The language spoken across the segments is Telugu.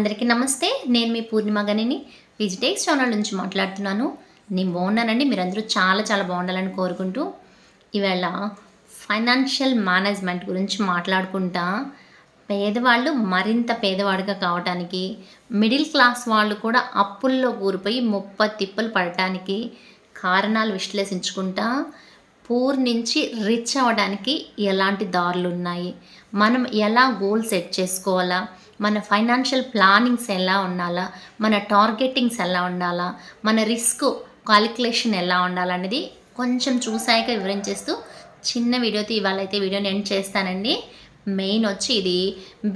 అందరికీ నమస్తే. నేను మీ పూర్ణిమ గనిని విజిటేక్స్ ఛానల్ నుంచి మాట్లాడుతున్నాను. నేను బాగున్నానండి. మీరందరూ చాలా చాలా బాగుండాలని కోరుకుంటూ ఈవేళ ఫైనాన్షియల్ మేనేజ్మెంట్ గురించి మాట్లాడుకుంటా. పేదవాళ్ళు మరింత పేదవాడిగా కావటానికి మిడిల్ క్లాస్ వాళ్ళు కూడా అప్పుల్లో కూరిపోయి ముప్ప తిప్పలు పడటానికి కారణాలు విశ్లేషించుకుంటా పూర్ నుంచి రిచ్ అవ్వడానికి ఎలాంటి దారులు ఉన్నాయి మనం ఎలా గోల్ సెట్ చేసుకోవాలా? మన ఫైనాన్షియల్ ప్లానింగ్స్ ఎలా ఉండాలా? మన టార్గెటింగ్స్ ఎలా ఉండాలా? మన రిస్క్ క్యాలిక్యులేషన్ ఎలా ఉండాలనేది కొంచెం చూసాక వివరించేస్తూ చిన్న వీడియోతో ఇవాళ అయితే వీడియోని ఎండ్ చేస్తానండి. మెయిన్ వచ్చి ఇది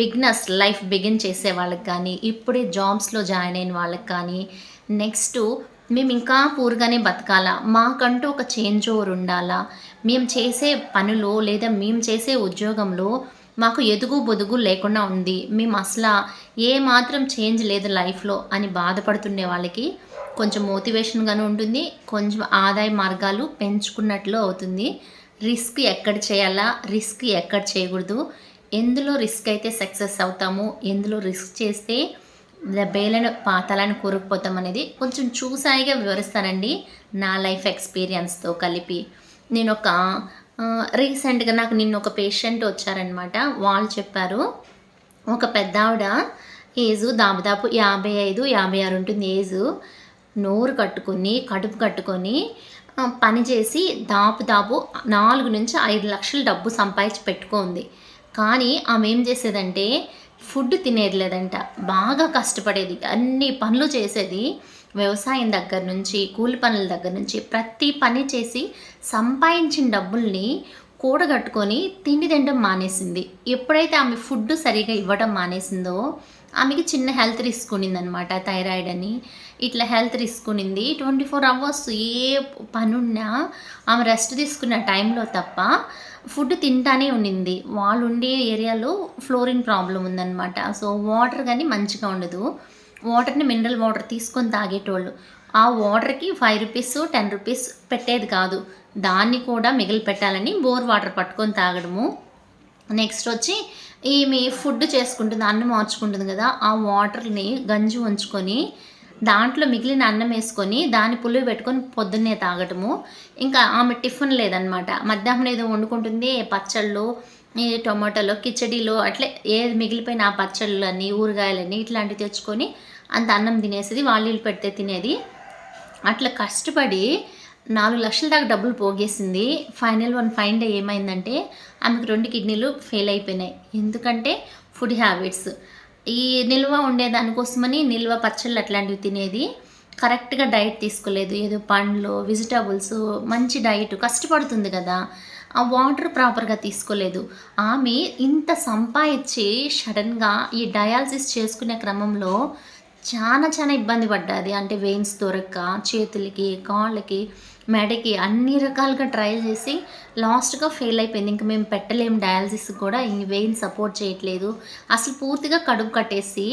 బిగ్నెస్ లైఫ్ బిగిన్ చేసే వాళ్ళకి కానీ ఇప్పుడే జాబ్స్లో జాయిన్ అయిన వాళ్ళకి కానీ నెక్స్ట్ మేము ఇంకా పూర్గానే బతకాలా? మాకంటూ ఒక చేంజ్ ఓవర్ ఉండాలా? మేము చేసే పనులు లేదా మేము చేసే ఉద్యోగంలో మాకు ఎదుగు బొదుగు లేకుండా ఉంది. మేము అసలు ఏ మాత్రం చేంజ్ లేదు లైఫ్లో అని బాధపడుతుండే వాళ్ళకి కొంచెం మోటివేషన్గానే ఉంటుంది. కొంచెం ఆదాయ మార్గాలు పెంచుకున్నట్లు అవుతుంది. రిస్క్ ఎక్కడ చేయాలా? రిస్క్ ఎక్కడ చేయకూడదు? ఎందులో రిస్క్ అయితే సక్సెస్ అవుతాము? ఎందులో రిస్క్ చేస్తే బేలను పాతాలను కూరుకుపోతాం అనేది కొంచెం చూసాయిగా వివరిస్తానండి నా లైఫ్ ఎక్స్పీరియన్స్తో కలిపి. నేను ఒక రీసెంట్గా నాకు నిన్న ఒక పేషెంట్ వచ్చారనమాట. వాళ్ళు చెప్పారు ఒక పెద్ద ఆవిడ ఏజు దాదాపు యాభై ఐదు యాభై ఆరు ఉంటుంది ఏజు. నోరు కట్టుకొని కడుపు కట్టుకొని పనిచేసి పని చేసి దాపు దాపు నాలుగు నుంచి ఐదు లక్షల డబ్బు సంపాదించి పెట్టుకుంది. కానీ ఆమె ఏం చేసేదంటే ఫుడ్ తినేది లేదంట. బాగా కష్టపడేది. అన్ని పనులు చేసేది. వ్యవసాయం దగ్గర నుంచి కూలి పనుల దగ్గర నుంచి ప్రతి పని చేసి సంపాదించిన డబ్బుల్ని కూడగట్టుకొని తిండి తినడం మానేసింది. ఎప్పుడైతే ఆమె ఫుడ్ సరిగా ఇవ్వడం మానేసిందో ఆమెకి చిన్న హెల్త్ రిస్క్ ఉన్నిందనమాట థైరాయిడ్ అని. ఇట్లా హెల్త్ రిస్క్ ఉన్నింది. ట్వంటీ ఫోర్ అవర్స్ ఏ పనున్నా ఆమె రెస్ట్ తీసుకున్న టైంలో తప్ప ఫుడ్ తింటానే ఉన్నింది. వాళ్ళు ఉండే ఏరియాలో ఫ్లోరిన్ ప్రాబ్లం ఉందన్నమాట సో వాటర్ కానీ మంచిగా ఉండదు. వాటర్ని మినరల్ వాటర్ తీసుకొని తాగేటోళ్ళు. ఆ వాటర్కి ఫైవ్ రూపీస్ టెన్ రూపీస్ పెట్టేది కాదు. దాన్ని కూడా మిగిలి పెట్టాలని బోర్ వాటర్ పట్టుకొని తాగడము. నెక్స్ట్ వచ్చి ఈమె ఫుడ్ చేసుకుంటుంది అన్నం మార్చుకుంటుంది కదా ఆ వాటర్ని గంజి ఉంచుకొని దాంట్లో మిగిలిన అన్నం వేసుకొని దాని పులివి పెట్టుకొని పొద్దున్నే తాగటము. ఇంకా ఆమె టిఫిన్ లేదనమాట. మధ్యాహ్నం ఏదో వండుకుంటుంది పచ్చళ్ళు ఈ టొమాటోలో కిచడీలో అట్లే ఏది మిగిలిపోయిన ఆ పచ్చళ్ళని ఊరగాయలని ఇట్లాంటివి తెచ్చుకొని అంత అన్నం తినేసేది వాళ్ళు వీళ్ళు పెడితే తినేది. అట్లా కష్టపడి నాలుగు లక్షల దాకా డబ్బులు పోగేసింది. ఫైనల్ వన్ ఫైన్ డే ఏమైందంటే ఆమెకు రెండు కిడ్నీలు ఫెయిల్ అయిపోయినాయి. ఎందుకంటే ఫుడ్ హ్యాబిట్స్. ఈ నిల్వ ఉండే దానికోసమని నిల్వ పచ్చళ్ళు అట్లాంటివి తినేది. కరెక్ట్గా డైట్ తీసుకోలేదు. ఏదో పండ్లు వెజిటబుల్స్ మంచి డైట్. కష్టపడుతుంది కదా. ఆ వాటర్ ప్రాపర్గా తీసుకోలేదు. ఆమె ఇంత సంపాదించి సడన్గా ఈ డయాలసిస్ చేసుకునే క్రమంలో చాలా చాలా ఇబ్బంది పడ్డది. అంటే వెయిన్స్ దొరక్క చేతులకి కాళ్ళకి మెడకి అన్ని రకాలుగా ట్రై చేసి లాస్ట్గా ఫెయిల్ అయిపోయింది. ఇంకా మేము పెట్టలేము డయాలసిస్ కూడా ఈ వెయిన్ సపోర్ట్ చేయట్లేదు. అసలు పూర్తిగా కడుపు కట్టేసి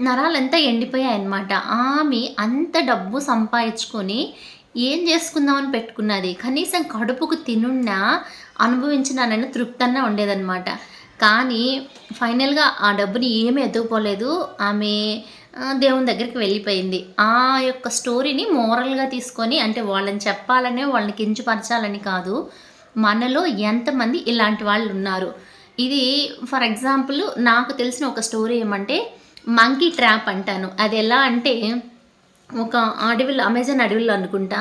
నరాలంతా ఎండిపోయాయి అనమాట ఆమె అంత డబ్బు సంపాదించుకొని ఏం చేసుకుందామని పెట్టుకున్నది? కనీసం కడుపుకు తినున్నా అనుభవించినానని తృప్తన్నా ఉండేదన్నమాట. కానీ ఫైనల్గా ఆ డబ్బుని ఏమీ ఎదుగుపోలేదు. ఆమె దేవుని దగ్గరికి వెళ్ళిపోయింది. ఆ యొక్క స్టోరీని మోరల్గా తీసుకొని అంటే వాళ్ళని చెప్పాలనే వాళ్ళని కించపరచాలని కాదు మనలో ఎంతమంది ఇలాంటి వాళ్ళు ఉన్నారు. ఇది ఫర్ ఎగ్జాంపుల్ నాకు తెలిసిన ఒక స్టోరీ ఏమంటే మంకీ ట్రాప్ అంటాను. అది ఎలా అంటే ఒక అడవిలో అమెజాన్ అడవిలో అనుకుంటా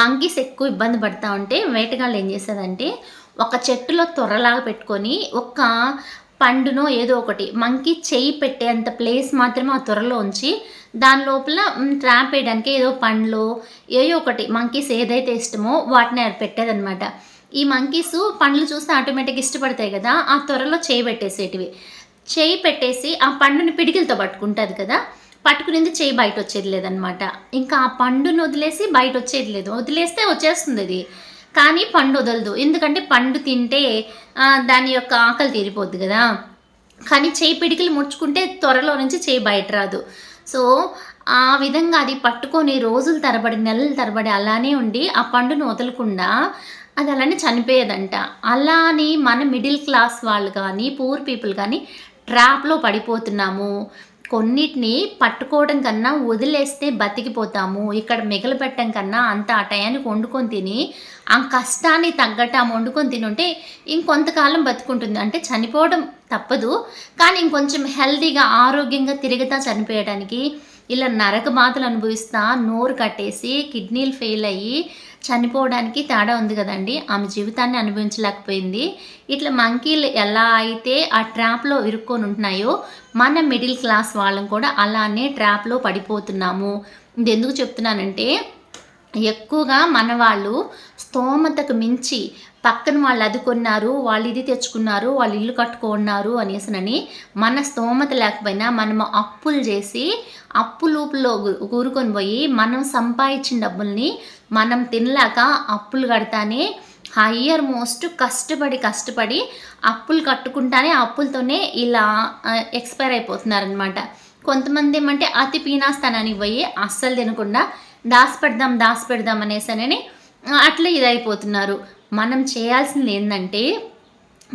మంకీస్ ఎక్కువ ఇబ్బంది పడతా ఉంటే వేటగాళ్ళు ఏం చేసేదంటే ఒక చెట్టులో త్వరలాగా పెట్టుకొని ఒక పండునో ఏదో ఒకటి మంకీ చేయి పెట్టేంత ప్లేస్ మాత్రమే ఆ త్వరలో ఉంచి దాని లోపల ట్రాప్ వేయడానికి ఏదో పండ్లు ఏదో ఒకటి మంకీస్ ఏదైతే ఇష్టమో వాటిని పెట్టేదనమాట ఈ మంకీస్ పండ్లు చూస్తే ఆటోమేటిక్ ఇష్టపడతాయి కదా ఆ త్వరలో చేయి పెట్టేసేటివి. చేయి పెట్టేసి ఆ పండుని పిడికిలతో పట్టుకుంటుంది కదా పట్టుకునేది చేయి బయట వచ్చేది లేదనమాట ఇంకా ఆ పండును వదిలేసి బయట వచ్చేది లేదు. వదిలేస్తే వచ్చేస్తుంది అది. కానీ పండు వదలదు. ఎందుకంటే పండు తింటే దాని యొక్క ఆకలి తీరిపోద్ది కదా. కానీ చేయి పిడికిలు ముడుచుకుంటే త్వరలో నుంచి చేయి బయట రాదు. సో ఆ విధంగా అది పట్టుకొని రోజుల తరబడి నెలల తరబడి అలానే ఉండి ఆ పండును వదలకుండా అది అలానే చనిపోయేదంట. అలా అని మన మిడిల్ క్లాస్ వాళ్ళు కానీ పూర్ పీపుల్ కానీ ట్రాప్లో పడిపోతున్నాము. కొన్నిటిని పట్టుకోవడం కన్నా వదిలేస్తే బతికిపోతాము. ఇక్కడ మిగలపెట్టడం కన్నా అంత ఆ టయానికి వండుకొని తిని ఆ కష్టాన్ని తగ్గట్టు ఆ వండుకొని తినుంటే ఇంకొంతకాలం బతుకుంటుంది. అంటే చనిపోవడం తప్పదు. కానీ ఇంకొంచెం హెల్తీగా ఆరోగ్యంగా తిరుగుతా చనిపోయడానికి ఇలా నరక బాధలు అనుభవిస్తా నోరు కట్టేసి కిడ్నీలు ఫెయిల్ అయ్యి చనిపోవడానికి తేడా ఉంది కదండి. ఆమె జీవితాన్ని అనుభవించలేకపోయింది. ఇట్లా మంకీలు ఎలా అయితే ఆ ట్రాప్లో ఇరుక్కొని ఉంటున్నాయో మన మిడిల్ క్లాస్ వాళ్ళం కూడా అలానే ట్రాప్లో పడిపోతున్నాము. ఇది ఎందుకు చెప్తున్నానంటే ఎక్కువగా మన వాళ్ళు స్తోమతకు మించి పక్కన వాళ్ళు అది కొన్నారు వాళ్ళు ఇది తెచ్చుకున్నారు వాళ్ళు ఇల్లు కట్టుకున్నారు అనేసినని మన స్తోమత లేకపోయినా మనము అప్పులు చేసి అప్పు లూపులో కూరుకొని పోయి మనం సంపాదించిన డబ్బుల్ని మనం తినలేక అప్పులు కడతానే హయ్యర్ మోస్ట్ కష్టపడి కష్టపడి అప్పులు కట్టుకుంటానే అప్పులతోనే ఇలా ఎక్స్పైర్ అయిపోతున్నారనమాట కొంతమంది ఏమంటే అతి పీనాస్తానానికి పోయి అస్సలు తినకుండా దాచిపెడదాం దాచిపెడదాం అనేసనని అట్లా ఇదైపోతున్నారు. మనం చేయాల్సింది ఏంటంటే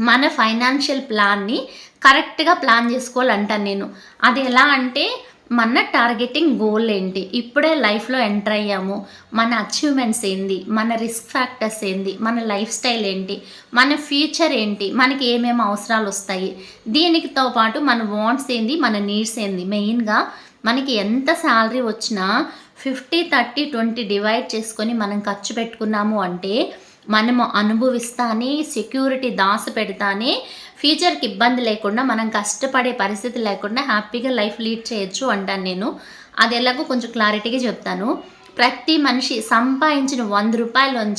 మన ఫైనాన్షియల్ ప్లాన్ని కరెక్ట్గా ప్లాన్ చేసుకోవాలంటాను నేను. అది ఎలా అంటే మన టార్గెటింగ్ గోల్ ఏంటి? ఇప్పుడే లైఫ్లో ఎంటర్ అయ్యాము. మన అచీవ్మెంట్స్ ఏంది? మన రిస్క్ ఫ్యాక్టర్స్ ఏంది? మన లైఫ్ స్టైల్ ఏంటి? మన ఫ్యూచర్ ఏంటి? మనకి ఏమేమి అవసరాలు వస్తాయి? దీనికితో పాటు మన వాంట్స్ ఏంది? మన నీడ్స్ ఏంది? మెయిన్గా మనకి ఎంత శాలరీ వచ్చినా ఫిఫ్టీ థర్టీ ట్వంటీ డివైడ్ చేసుకొని మనం ఖర్చు పెట్టుకున్నాము అంటే మనము అనుభవిస్తానే సెక్యూరిటీ దాస పెడతానే ఫ్యూచర్కి ఇబ్బంది లేకుండా మనం కష్టపడే పరిస్థితి లేకుండా హ్యాపీగా లైఫ్ లీడ్ చేయొచ్చు అంటాను నేను. అది ఎలాగో కొంచెం క్లారిటీగా చెప్తాను. ప్రతి మనిషి సంపాదించిన వంద రూపాయల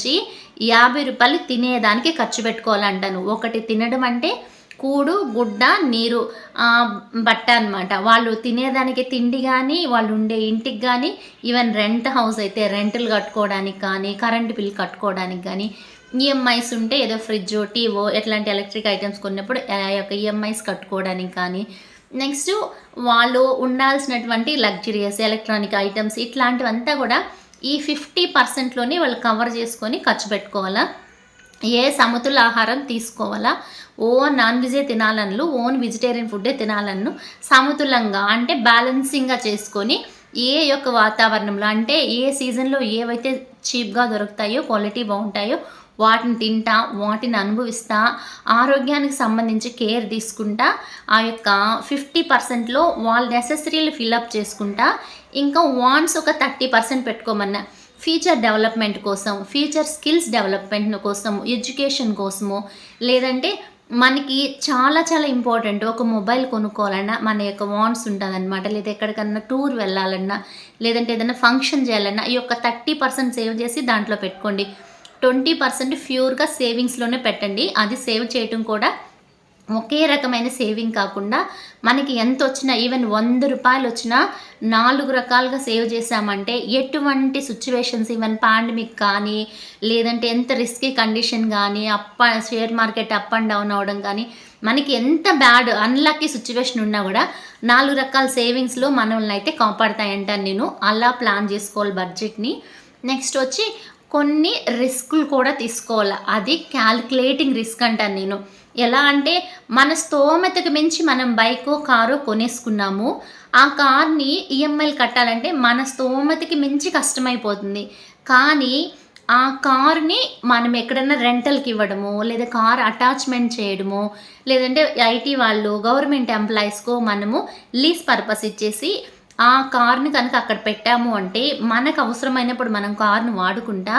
యాభై రూపాయలు తినేదానికి ఖర్చు పెట్టుకోవాలంటాను. ఒకటి తినడం అంటే కూడు గుడ్డ నీరు బట్ట అనమాట వాళ్ళు తినేదానికి తిండి కానీ వాళ్ళు ఉండే ఇంటికి కానీ ఈవెన్ రెంట్ హౌస్ అయితే రెంట్లు కట్టుకోవడానికి కానీ కరెంటు బిల్ కట్టుకోవడానికి కానీ ఈఎంఐస్ ఉంటే ఏదో ఫ్రిడ్జ్ టీవో ఇట్లాంటి ఎలక్ట్రిక్ ఐటమ్స్ కొన్నప్పుడు ఆ యొక్క ఈఎంఐస్ కట్టుకోవడానికి కానీ నెక్స్ట్ వాళ్ళు ఉండాల్సినటువంటి లగ్జరియస్ ఎలక్ట్రానిక్ ఐటమ్స్ ఇట్లాంటివంతా కూడా ఈ ఫిఫ్టీ పర్సెంట్లోనే వాళ్ళు కవర్ చేసుకొని ఖర్చు పెట్టుకోవాలా? ఏ సమతుల ఆహారం తీసుకోవాలా? ఓన్ నాన్ వెజే తినాలన్ను ఓన్ వెజిటేరియన్ ఫుడ్డే తినాలన్ను సమతులంగా అంటే బ్యాలెన్సింగ్గా చేసుకొని ఏ యొక్క వాతావరణంలో అంటే ఏ సీజన్లో ఏవైతే చీప్గా దొరుకుతాయో క్వాలిటీ బాగుంటాయో వాటిని తింటా వాటిని అనుభవిస్తా ఆరోగ్యానికి సంబంధించి కేర్ తీసుకుంటా ఆ యొక్క ఫిఫ్టీ పర్సెంట్లో వాళ్ళ నెసెసరీలు ఫిల్అప్ చేసుకుంటా ఇంకా వాన్స్ ఒక థర్టీ పర్సెంట్ పెట్టుకోమన్నా ఫ్యూచర్ డెవలప్మెంట్ కోసం ఫ్యూచర్ స్కిల్స్ డెవలప్మెంట్ కోసం ఎడ్యుకేషన్ కోసము లేదంటే మనకి చాలా చాలా ఇంపార్టెంట్ ఒక మొబైల్ కొనుక్కోవాలన్నా మన యొక్క వాంట్స్ ఉంటుందన్నమాట లేదా ఎక్కడికన్నా టూర్ వెళ్ళాలన్నా లేదంటే ఏదైనా ఫంక్షన్ చేయాలన్నా ఈ యొక్క థర్టీ పర్సెంట్ సేవ్ చేసి దాంట్లో పెట్టుకోండి. ట్వంటీ పర్సెంట్ ప్యూర్గా సేవింగ్స్లోనే పెట్టండి. అది సేవ్ చేయటం కూడా ఒకే రకమైన సేవింగ్ కాకుండా మనకి ఎంత వచ్చినా ఈవెన్ వంద రూపాయలు వచ్చినా నాలుగు రకాలుగా సేవ్ చేసామంటే ఎటువంటి సిచ్యువేషన్స్ ఈవెన్ పాండమిక్ కానీ లేదంటే ఎంత రిస్కీ కండిషన్ కానీ up share market up and down అవడం కానీ మనకి ఎంత బ్యాడ్ అన్లక్కీ సిచ్యువేషన్ ఉన్నా కూడా నాలుగు రకాల సేవింగ్స్లో మనల్ని అయితే కాపాడతాయంటాను నేను. అలా ప్లాన్ చేసుకోవాలి బడ్జెట్ని. నెక్స్ట్ వచ్చి కొన్ని రిస్కులు కూడా తీసుకోవాలి. అది క్యాల్కులేటింగ్ రిస్క్ అంటాను నేను. ఎలా అంటే మన స్తోమతకు మించి మనం బైకో కారో కొనేసుకున్నాము. ఆ కార్ని ఈఎంఐలు కట్టాలంటే మన స్తోమతకి మించి కష్టమైపోతుంది. కానీ ఆ కార్ని మనం ఎక్కడన్నా రెంటల్కి ఇవ్వడము లేదా కార్ అటాచ్మెంట్ చేయడము లేదంటే ఐటీ వాళ్ళు గవర్నమెంట్ ఎంప్లాయీస్కో మనము లీజ్ పర్పస్ ఇచ్చేసి ఆ కార్ని కనుక అక్కడ పెట్టాము అంటే మనకు అవసరమైనప్పుడు మనం కార్ను వాడుకుంటా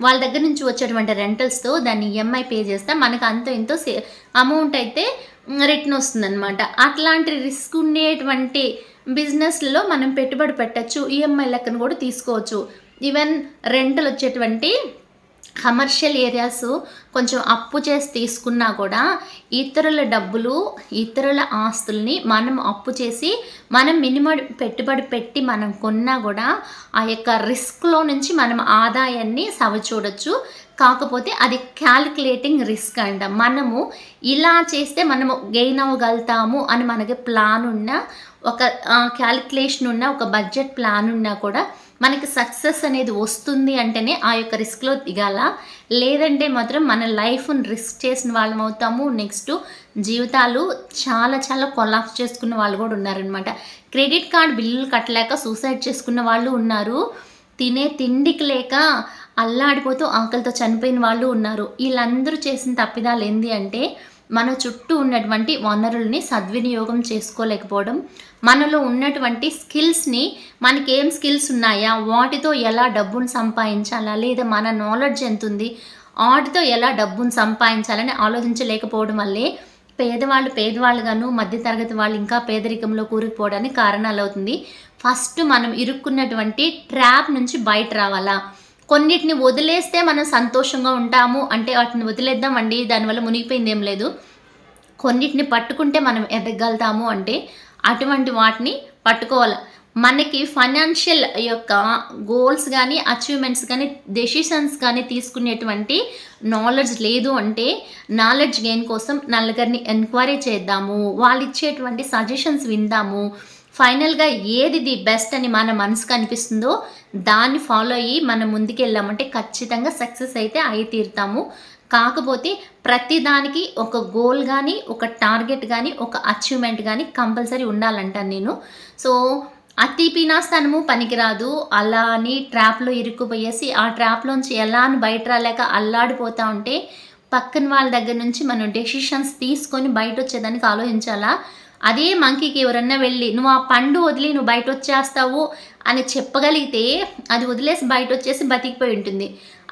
వాళ్ళ దగ్గర నుంచి వచ్చేటువంటి రెంటల్స్తో దాన్ని ఈఎంఐ పే చేస్తే మనకు అంత ఎంతో సే అమౌంట్ అయితే రిటర్న్ వస్తుందన్నమాట. అట్లాంటి రిస్క్ ఉండేటువంటి బిజినెస్లో మనం పెట్టుబడి పెట్టచ్చు ఈఎంఐ లెక్కను కూడా తీసుకోవచ్చు. ఈవెన్ రెంటల్ వచ్చేటువంటి కమర్షియల్ ఏరియాస్ కొంచెం అప్పు చేసి తీసుకున్నా కూడా ఇతరుల డబ్బులు ఇతరుల ఆస్తుల్ని మనం అప్పు చేసి మనం మినిమం పెట్టుబడి పెట్టి మనం కొన్నా కూడా ఆ యొక్క రిస్క్లో నుంచి మనం ఆదాయాన్ని సవచూడొచ్చు. కాకపోతే అది క్యాలిక్యులేటింగ్ రిస్క్ అంట. మనము ఇలా చేస్తే మనము గెయిన్ అవ్వగలుగుతాము అని మనకి ప్లాన్ ఉన్న ఒక క్యాలిక్యులేషన్ ఉన్న ఒక బడ్జెట్ ప్లాన్ ఉన్నా కూడా మనకి సక్సెస్ అనేది వస్తుంది అంటేనే ఆ యొక్క రిస్క్లో దిగాల. లేదంటే మాత్రం మన లైఫ్ని రిస్క్ చేసిన వాళ్ళం అవుతాము. నెక్స్ట్ జీవితాలు చాలా చాలా కొలాప్స్ చేసుకున్న వాళ్ళు కూడా ఉన్నారనమాట క్రెడిట్ కార్డ్ బిల్లులు కట్టలేక సూసైడ్ చేసుకున్న వాళ్ళు ఉన్నారు. తినే తిండికి లేక అల్లాడిపోతూ ఆకలితో చనిపోయిన వాళ్ళు ఉన్నారు. వీళ్ళందరూ చేసిన తప్పిదాలు ఏంది అంటే మన చుట్టూ ఉన్నటువంటి వనరుల్ని సద్వినియోగం చేసుకోలేకపోవడం మనలో ఉన్నటువంటి స్కిల్స్ని మనకి ఏం స్కిల్స్ ఉన్నాయా వాటితో ఎలా డబ్బును సంపాదించాలా లేదా మన నాలెడ్జ్ ఎంత ఉంది వాటితో ఎలా డబ్బును సంపాదించాలని ఆలోచించలేకపోవడం వల్లే పేదవాళ్ళు పేదవాళ్ళుగాను మధ్యతరగతి వాళ్ళు ఇంకా పేదరికంలో కూరుకుపోవడానికి కారణాలు అవుతుంది ఫస్ట్ మనం ఇరుక్కున్నటువంటి ట్రాప్ నుంచి బయట రావాలా? కొన్నిటిని వదిలేస్తే మనం సంతోషంగా ఉంటాము. అంటే వాటిని వదిలేద్దామండి దానివల్ల మునిగిపోయింది ఏం లేదు. కొన్నిటిని పట్టుకుంటే మనం ఎదగలుగుతాము అంటే అటువంటి వాటిని పట్టుకోవాలి. మనకి ఫైనాన్షియల్ యొక్క గోల్స్ కానీ అచీవ్మెంట్స్ కానీ డెసిషన్స్ కానీ తీసుకునేటువంటి నాలెడ్జ్ లేదు అంటే నాలెడ్జ్ గెయిన్ కోసం నలుగురిని ఎంక్వైరీ చేద్దాము. వాళ్ళు ఇచ్చేటువంటి సజెషన్స్ విందాము. ఫైనల్గా ఏది ది బెస్ట్ అని మన మనసుకు అనిపిస్తుందో దాన్ని ఫాలో అయ్యి మనం ముందుకెళ్ళామంటే ఖచ్చితంగా సక్సెస్ అయితే అయి తీరుతాము. కాకపోతే ప్రతిదానికి ఒక గోల్ కానీ ఒక టార్గెట్ కానీ ఒక అచీవ్మెంట్ కానీ కంపల్సరీ ఉండాలంటాను నేను. సో అతి పీనాస్తనము పనికిరాదు. అలా అని ట్రాప్లో ఇరుక్కుపోయేసి ఆ ట్రాప్లోంచి ఎలా అని బయట రాలేక అల్లాడిపోతూ ఉంటే పక్కన వాళ్ళ దగ్గర నుంచి మనం డెసిషన్స్ తీసుకొని బయట వచ్చేదానికి ఆలోచించాలా? అదే మంకీకి ఎవరన్నా వెళ్ళి నువ్వు ఆ పండు వదిలి నువ్వు బయట వచ్చేస్తావు అని చెప్పగలిగితే అది వదిలేసి బయట వచ్చేసి బతికిపోయి ఉంటుంది.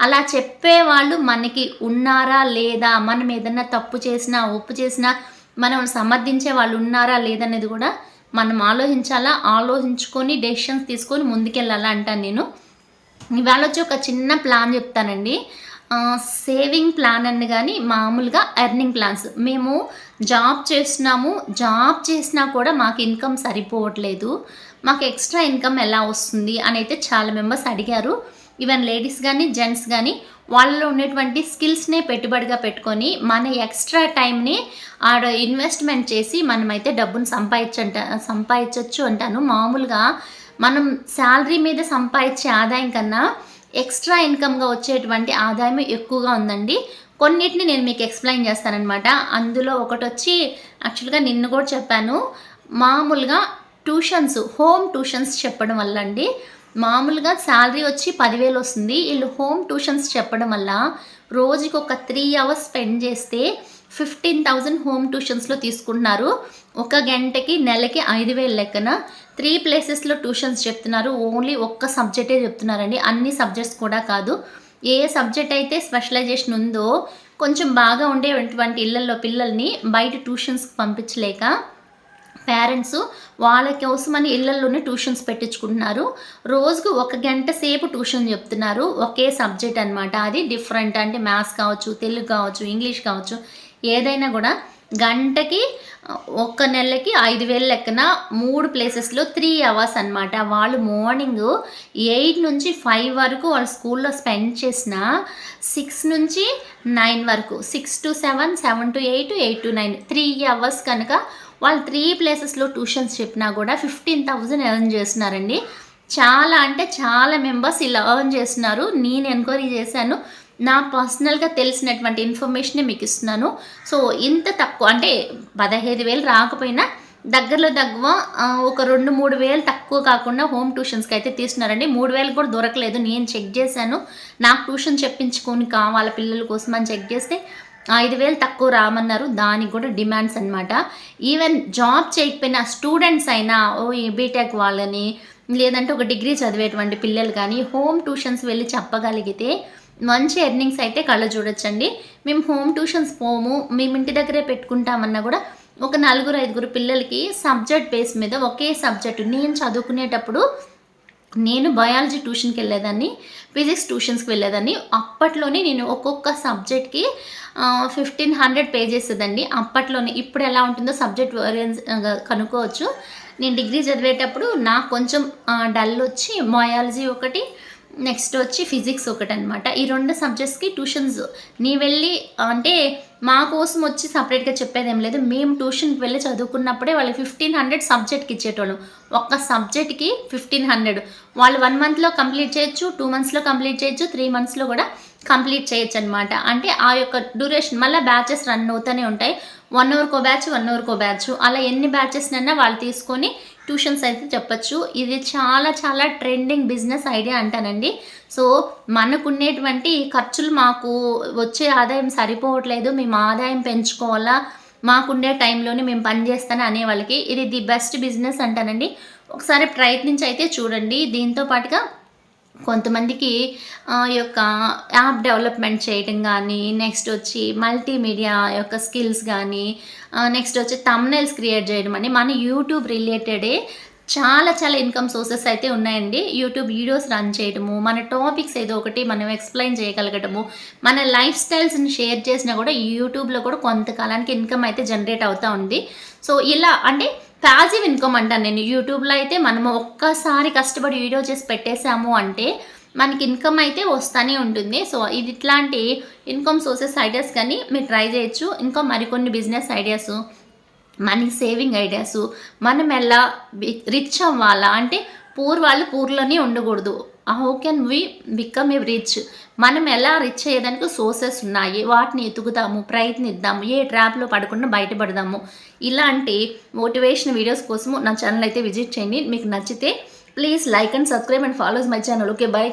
అలా చెప్పేవాళ్ళు మనకి ఉన్నారా లేదా మనం ఏదన్నా తప్పు చేసినా ఒప్పు చేసినా మనం సమర్థించే వాళ్ళు ఉన్నారా లేదనేది కూడా మనం ఆలోచించాలా ఆలోచించుకొని డెసిషన్స్ తీసుకొని ముందుకెళ్ళాలా అంటాను నేను. ఇవాళ వచ్చి ఒక చిన్న ప్లాన్ చెప్తానండి. సేవింగ్ ప్లాన్ అని కానీ మామూలుగా ఎర్నింగ్ ప్లాన్స్ మేము జాబ్ చేస్తున్నాము. జాబ్ చేసినా కూడా మాకు ఇన్కమ్ సరిపోవట్లేదు. మాకు ఎక్స్ట్రా ఇన్కమ్ ఎలా వస్తుంది అని అయితే చాలా మెంబర్స్ అడిగారు. ఈవెన్ లేడీస్ కానీ జెంట్స్ కానీ వాళ్ళలో ఉన్నటువంటి స్కిల్స్నే పెట్టుబడిగా పెట్టుకొని మన ఎక్స్ట్రా టైంని ఆడ ఇన్వెస్ట్మెంట్ చేసి మనమైతే డబ్బును సంపాదించంట సంపాదించవచ్చు అంటాను. మామూలుగా మనం శాలరీ మీద సంపాదించే ఆదాయం కన్నా ఎక్స్ట్రా ఇన్కమ్గా వచ్చేటువంటి ఆదాయం ఎక్కువగా ఉందండి. కొన్నిటిని నేను మీకు ఎక్స్ప్లెయిన్ చేస్తానమాట అందులో ఒకటి వచ్చి యాక్చువల్గా నిన్ను కూడా చెప్పాను. మామూలుగా ట్యూషన్స్ హోమ్ ట్యూషన్స్ చెప్పడం వల్ల అండి. మామూలుగా శాలరీ వచ్చి పదివేలు వస్తుంది. వీళ్ళు హోమ్ ట్యూషన్స్ చెప్పడం వల్ల రోజుకి ఒక త్రీ అవర్స్ స్పెండ్ చేస్తే ఫిఫ్టీన్ థౌజండ్ హోమ్ ట్యూషన్స్లో తీసుకుంటున్నారు. ఒక గంటకి నెలకి ఐదు వేలు లెక్కన త్రీ ప్లేసెస్లో ట్యూషన్స్ చెప్తున్నారు. ఓన్లీ ఒక్క సబ్జెక్టే చెప్తున్నారండి. అన్ని సబ్జెక్ట్స్ కూడా కాదు. ఏ సబ్జెక్ట్ అయితే స్పెషలైజేషన్ ఉందో కొంచెం బాగా ఉండేటువంటి ఇళ్ళలో పిల్లల్ని బయట ట్యూషన్స్కి పంపించలేక పేరెంట్స్ వాళ్ళ కోసమని ఇళ్ళలోనే ట్యూషన్స్ పెట్టించుకుంటున్నారు. రోజుకు ఒక గంట సేపు ట్యూషన్ చెప్తున్నారు. ఒకే సబ్జెక్ట్ అనమాట అది డిఫరెంట్ అంటే మ్యాథ్స్ కావచ్చు తెలుగు కావచ్చు ఇంగ్లీష్ కావచ్చు ఏదైనా కూడా గంటకి ఒక్క నెలకి ఐదు వేలు లెక్కన మూడు ప్లేసెస్లో త్రీ అవర్స్ అనమాట వాళ్ళు మార్నింగ్ ఎయిట్ నుంచి ఫైవ్ వరకు వాళ్ళు స్కూల్లో స్పెండ్ చేసిన సిక్స్ నుంచి నైన్ వరకు six to seven seven to eight eight to nine three hours కనుక వాళ్ళు త్రీ ప్లేసెస్లో ట్యూషన్స్ చెప్పినా కూడా ఫిఫ్టీన్ థౌజండ్ ఎర్న్ చేస్తున్నారండి. చాలా అంటే చాలా మెంబర్స్ ఇలా ఎర్న్ చేస్తున్నారు. నేను ఎంక్వైరీ చేశాను. నా పర్సనల్గా తెలిసినటువంటి ఇన్ఫర్మేషనే మీకు ఇస్తున్నాను సో ఇంత తక్కువ అంటే పదహైదు వేలు రాకపోయినా దగ్గరలో దగ్గర ఒక రెండు మూడు వేలు తక్కువ కాకుండా హోమ్ ట్యూషన్స్కి అయితే తీస్తున్నారండి. మూడు వేలు కూడా దొరకలేదు. నేను చెక్ చేశాను. నాకు ట్యూషన్ చెప్పించుకొని కావాలి పిల్లల కోసం అని చెక్ చేస్తే ఐదు వేలు తక్కువ రామన్నారు. దానికి కూడా డిమాండ్స్ అనమాట ఈవెన్ జాబ్ చేయకపోయినా స్టూడెంట్స్ అయినా ఓ బీటెక్ వాళ్ళని లేదంటే ఒక డిగ్రీ చదివేటువంటి పిల్లలు కానీ హోమ్ ట్యూషన్స్ వెళ్ళి చెప్పగలిగితే మంచి ఎర్నింగ్స్ అయితే కళ్ళ చూడొచ్చండి. మేము హోమ్ ట్యూషన్స్ పోము మేము ఇంటి దగ్గరే పెట్టుకుంటామన్నా కూడా ఒక నలుగురు ఐదుగురు పిల్లలకి సబ్జెక్ట్ బేస్ మీద ఒకే సబ్జెక్టు నేను చదువుకునేటప్పుడు నేను బయాలజీ ట్యూషన్కి వెళ్ళేదాన్ని ఫిజిక్స్ ట్యూషన్స్కి వెళ్ళేదాన్ని. అప్పట్లోనే నేను ఒక్కొక్క సబ్జెక్ట్కి ఫిఫ్టీన్ హండ్రెడ్ పే చేసేదండి అప్పట్లోనే ఇప్పుడు ఎలా ఉంటుందో సబ్జెక్ట్ కనుక్కోవచ్చు. నేను డిగ్రీ చదివేటప్పుడు నాకు కొంచెం డల్ వచ్చి బయాలజీ ఒకటి నెక్స్ట్ వచ్చి ఫిజిక్స్ ఒకటి అనమాట ఈ రెండు సబ్జెక్ట్స్కి ట్యూషన్స్. నీ వెళ్ళి అంటే మా కోసం వచ్చి సపరేట్గా చెప్పేది ఏం లేదు. మేము ట్యూషన్కి వెళ్ళి చదువుకున్నప్పుడే వాళ్ళు ఫిఫ్టీన్ హండ్రెడ్ సబ్జెక్ట్కి ఇచ్చేటోళ్ళం. ఒక్క సబ్జెక్ట్కి ఫిఫ్టీన్ హండ్రెడ్. వాళ్ళు వన్ మంత్లో కంప్లీట్ చేయొచ్చు టూ మంత్స్లో కంప్లీట్ చేయొచ్చు త్రీ మంత్స్లో కూడా కంప్లీట్ చేయొచ్చు అనమాట అంటే ఆ యొక్క డ్యూరేషన్ మళ్ళీ బ్యాచెస్ రన్ అవుతూనే ఉంటాయి. వన్ అవర్కో బ్యాచ్ వన్ అవర్కో బ్యాచ్ అలా ఎన్ని బ్యాచెస్నైనా వాళ్ళు తీసుకొని ట్యూషన్స్ అయితే చెప్పచ్చు. ఇది చాలా చాలా ట్రెండింగ్ బిజినెస్ ఐడియా అంటానండి. సో మనకున్నటువంటి ఖర్చులు మాకు వచ్చే ఆదాయం సరిపోవట్లేదు. మేము ఆదాయం పెంచుకోవాలా? మాకుండే టైంలోనే మేము పనిచేస్తాను అనే వాళ్ళకి ఇది ది బెస్ట్ బిజినెస్ అంటానండి. ఒకసారి ప్రయత్నించి అయితే చూడండి. దీంతో పాటుగా కొంతమందికి ఆ, యొక్క యాప్ డెవలప్మెంట్ చేయడం కానీ నెక్స్ట్ వచ్చి మల్టీమీడియా యొక్క స్కిల్స్ కానీ నెక్స్ట్ వచ్చి తమ్నైల్స్ క్రియేట్ చేయడం అని మన యూట్యూబ్ రిలేటెడే చాలా చాలా ఇన్కమ్ సోర్సెస్ అయితే ఉన్నాయండి. యూట్యూబ్ వీడియోస్ రన్ చేయడము మన టాపిక్స్ ఏదో ఒకటి మనం ఎక్స్ప్లెయిన్ చేయగలగటము మన లైఫ్ స్టైల్స్ని షేర్ చేసినా కూడా యూట్యూబ్లో కూడా కొంతకాలానికి ఇన్కమ్ అయితే జనరేట్ అవుతూ ఉంది. సో ఇలా అంటే ప్యాజివ్ ఇన్కమ్ అంటాను నేను. యూట్యూబ్లో అయితే మనము ఒక్కసారి కష్టపడి వీడియో చేసి పెట్టేశాము అంటే మనకి ఇన్కమ్ అయితే వస్తూనే ఉంటుంది. సో ఇది ఇట్లాంటి ఇన్కమ్ సోర్సెస్ ఐడియాస్ కానీ మీరు ట్రై చేయొచ్చు. ఇంకా మరికొన్ని business ideas money saving ideas మనం ఎలా రిచ్ అవ్వాలా అంటే పూర్ వాళ్ళు పూర్లోనే ఉండకూడదు. How can we become a rich మనం ఎలా రిచ్ అయ్యేదానికి సోర్సెస్ ఉన్నాయి. వాటిని ఎతుకుతాము ప్రయత్నిద్దాము ఏ ట్రాప్లో పడకుండా బయటపడదాము. ఇలాంటి మోటివేషన్ వీడియోస్ కోసము నా ఛానల్ అయితే విజిట్ చేయండి. మీకు నచ్చితే please like and subscribe and follows my channel okay bye